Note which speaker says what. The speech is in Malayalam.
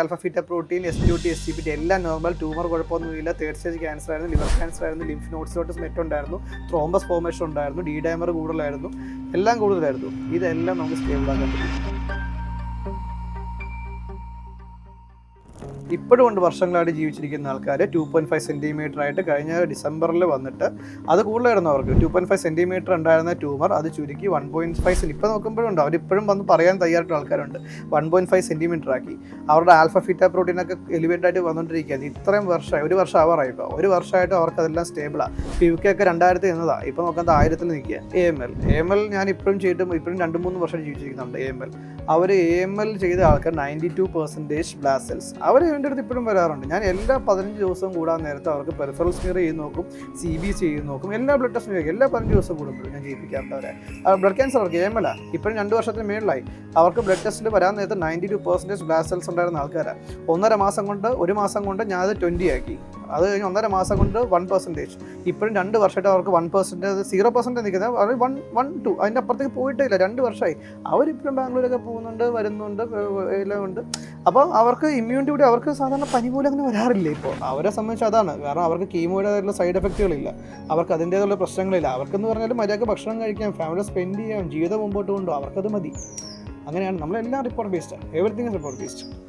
Speaker 1: Alpha feto protein S T T S C PT എല്ലാം നോർമൽ ട്യൂമർ കുഴപ്പമൊന്നുമില്ല. തേർഡ് സ്റ്റേജ് ക്യാൻസർ ആയിരുന്നു ലിവർ ക്യാൻസർ ആയിരുന്നു ലിംഫ് നോട്ട്സോട്ടസ് മെറ്റ് ഉണ്ടായിരുന്നു ത്രോംബസ് ഫോർമേഷൻ ഉണ്ടായിരുന്നു ഡി ഡയമർ കൂടുതലായിരുന്നു എല്ലാം കൂടുതലായിരുന്നു. ഇതെല്ലാം നമുക്ക് സ്റ്റേബിൾ ആക്കാൻ പറ്റും. ഇപ്പോഴും ഉണ്ട് വർഷങ്ങളായിട്ട് ജീവിച്ചിരിക്കുന്ന ആൾക്കാർ ടു പോയിന്റ് ഫൈവ് സെന്റിമീറ്റർ ആയിട്ട് കഴിഞ്ഞ ഡിസംബറിൽ വന്നിട്ട് അത് കൂടുതലായിരുന്നു അവർക്ക്. ടു പോയിന്റ് ഫൈവ് സെന്റിമീറ്റർ ഉണ്ടായിരുന്ന ട്യൂമർ അത് ചുരുക്കി വൺ പോയിന്റ് ഫൈവ് ഇപ്പം നോക്കുമ്പോഴും ഉണ്ട്. അവരിപ്പോഴും വന്ന് പറയാൻ തയ്യാറായിട്ടുള്ള ആൾക്കാരുണ്ട്. വൺ പോയിന്റ് ഫൈവ് സെന്റിമീറ്റർ ആക്കി. അവരുടെ ആൽഫ ഫീറ്റ പ്രോട്ടീനൊക്കെ എലിവേറ്റ് ആയിട്ട് വന്നുകൊണ്ടിരിക്കുകയാണ് ഇത്രയും വർഷമായി. ഒരു വർഷം ആവാറായി ഇപ്പോൾ ഒരു വർഷമായിട്ട് അവർക്ക് അതെല്ലാം സ്റ്റേബിളാണ് പി യു കെ ഒക്കെ രണ്ടായിരത്തി എന്നതാണ് ഇപ്പോൾ നോക്കുന്നത് ആയിരത്തിൽ നിൽക്കുക A M L A M L ഞാൻ ഇപ്പോഴും ചെയ്തിട്ടും ഇപ്പോഴും രണ്ട് മൂന്ന് വർഷം ജീവിച്ചിരിക്കുന്നുണ്ട് എ എം എൽ അവർ എ എം എൽ ചെയ്ത ആൾക്കാർ ninety two percentage blast cells അവർ എന്റെ അടുത്ത് ഇപ്പോഴും വരാറുണ്ട്. ഞാൻ എല്ലാ പതിനഞ്ച് ദിവസം കൂടാൻ നേരത്തെ അവർക്ക് പെർഫറൽ സ്മിയർ ചെയ്ത് നോക്കും സി ബി സി ചെയ്ത് നോക്കും എല്ലാ ബ്ലഡ് ടെസ്റ്റും ചെയ്യും എല്ലാ പതിനഞ്ച് ദിവസം കൂടുമ്പോഴും ഞാൻ ചെയ്യിപ്പിക്കാറുണ്ട് അവരെ. ബ്ലഡ് ക്യാൻസർ അവർക്ക് ഏമല ഇപ്പോഴും രണ്ട് വർഷത്തിന് മേളിലായി. അവർക്ക് ബ്ലഡ് ടെസ്റ്റിൽ വരാൻ നേരത്തെ നയന്റി ടു പെർസെന്റേജ് ബ്ലാസെൽസ് ഉണ്ടായിരുന്ന ആൾക്കാരാണ് ഒന്നര മാസം കൊണ്ട് ഒരു മാസം കൊണ്ട് ഞാൻ അത് ട്വന്റി ആക്കി. അത് കഴിഞ്ഞ് ഒന്നര മാസം കൊണ്ട് വൺ പെർസെന്റേജ് ഇപ്പോഴും രണ്ട് വർഷമായിട്ട് അവർക്ക് വൺ പെർസെന്റേജ് സീറോ പെർസെന്റ് നിൽക്കുന്നത്. അവർ വൺ വൺ ടു അതിന്റെ അപ്പുറത്തേക്ക് പോയിട്ടേ ഇല്ല രണ്ട് വർഷമായി. അവരിപ്പോഴും ബാംഗ്ലൂരൊക്കെ പോകുന്നുണ്ട് വരുന്നുണ്ട് എല്ലാം ഉണ്ട്. അപ്പോൾ അവർക്ക് ഇമ്മ്യൂണിറ്റി കൂടി അവർക്ക് സാധാരണ പനി പോലും അങ്ങനെ വരാറില്ല ഇപ്പോൾ അവരെ സംബന്ധിച്ച് അതാണ്. കാരണം അവർക്ക് കീമോയുടെ സൈഡ് എഫക്റ്റുകളില്ല അവർക്ക് അതിന്റേതുള്ള പ്രശ്നങ്ങളില്ല. അവർക്കെന്ന് പറഞ്ഞാൽ മര്യാദയ്ക്ക് ഭക്ഷണം കഴിക്കാം ഫാമിലി സ്പെൻഡ് ചെയ്യാം ജീവിതം മുമ്പോട്ട് കൊണ്ടുപോകും. അവർക്കത് മതി. അങ്ങനെയാണ്. നമ്മളെല്ലാം report based everything report based